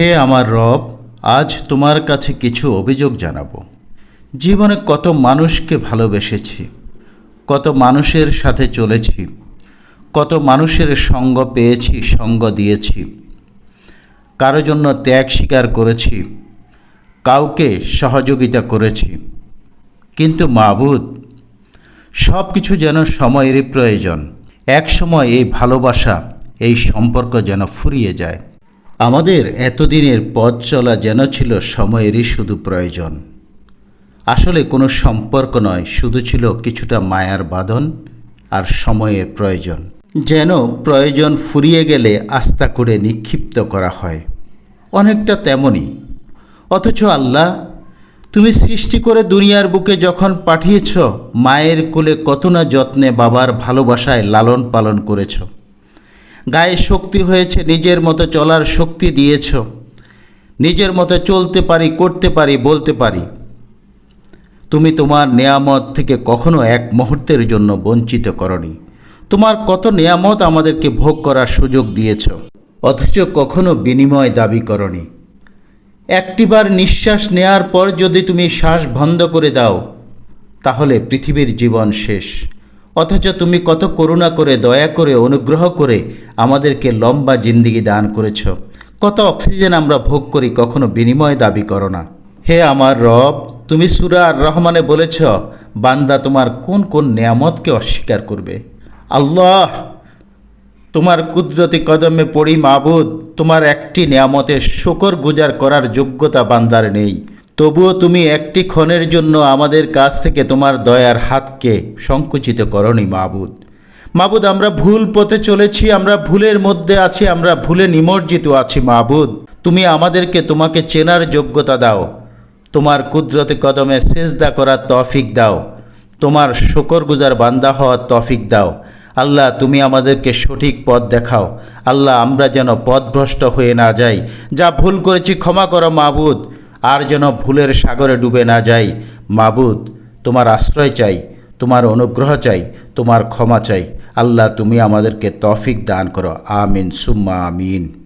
হে আমার রব, আজ তোমার কাছে কিছু অভিযোগ জানাব। জীবনে কত মানুষকে ভালোবেসেছি, কত মানুষের সাথে চলেছি, কত মানুষের সঙ্গ পেয়েছি, সঙ্গ দিয়েছি, কারও জন্য ত্যাগ স্বীকার করেছি, কাউকে সহযোগিতা করেছি। কিন্তু মাবুদ সব কিছু যেন সময়েরই প্রয়োজন এক সময় এই ভালোবাসা, এই সম্পর্ক যেন ফুরিয়ে যায়। আমাদের এতদিনের পথ চলা যেন ছিল সময়েরই শুধু প্রয়োজন। আসলে কোনো সম্পর্ক নয়, শুধু ছিল কিছুটা মায়ার বাঁধন আর সময়ের প্রয়োজন। যেন প্রয়োজন ফুরিয়ে গেলে আস্থা করে নিক্ষিপ্ত করা হয়। অনেকটা তেমনই। অথচ আল্লাহ, তুমি সৃষ্টি করে দুনিয়ার বুকে যখন পাঠিয়েছ, মায়ের কোলে কত না যত্নে বাবার ভালোবাসায় লালন পালন করেছ। গায়ে শক্তি হয়েছে, নিজের মতো চলার শক্তি দিয়েছ। নিজের মতো চলতে পারি, করতে পারি, বলতে পারি। তুমি তোমার নেয়ামত থেকে কখনো এক মুহূর্তের জন্য বঞ্চিত করনি। তোমার কত নেয়ামত আমাদেরকে ভোগ করার সুযোগ দিয়েছ, অথচ কখনো বিনিময় দাবি করনি। একটিবার নিঃশ্বাস নেয়ার পর যদি তুমি শ্বাস বন্ধ করে দাও, তাহলে পৃথিবীর জীবন শেষ। অথচ তুমি কত করুণা করে, দয়া করে, অনুগ্রহ করে আমাদেরকে লম্বা জিন্দিগি দান করেছ। কত অক্সিজেন আমরা ভোগ করি, কখনো বিনিময় দাবি করো না। হে আমার রব, তুমি সুরা আর রহমানে বলেছ, বান্দা তোমার কোন কোন নিয়ামতকে অস্বীকার করবে? আল্লাহ, তোমার কুদরতি কদমে পড়ি মাবুদ, তোমার একটি নিয়ামতের শকর গুজার করার যোগ্যতা বান্দার নেই। তবুও তুমি একটি ক্ষণের জন্য আমাদের কাছ থেকে তোমার দয়ার হাতকে সংকুচিত করনি, মাবুদ। মাবুদ, আমরা ভুল পথে চলেছি, আমরা ভুলের মধ্যে আছি, আমরা ভুলে নিমজ্জিত আছি, মাবুদ। তুমি আমাদেরকে তোমাকে চেনার যোগ্যতা দাও। তোমার কুদরতে কদমে সেজদা করার তফিক দাও। তোমার শকর গুজার বান্দা হওয়ার তফিক দাও। আল্লাহ, তুমি আমাদেরকে সঠিক পথ দেখাও। আল্লাহ, আমরা যেন পথভ্রষ্ট হয়ে না যাই। যা ভুল করেছি ক্ষমা করো, মাবুদ। আর যেন ভুলের সাগরে ডুবে না যাই। মাবুদ, তোমার আশ্রয় চাই, তোমার অনুগ্রহ চাই, তোমার ক্ষমা চাই। আল্লাহ, তুমি আমাদেরকে তফিক দান করো। আমিন, সুম্মা আমিন।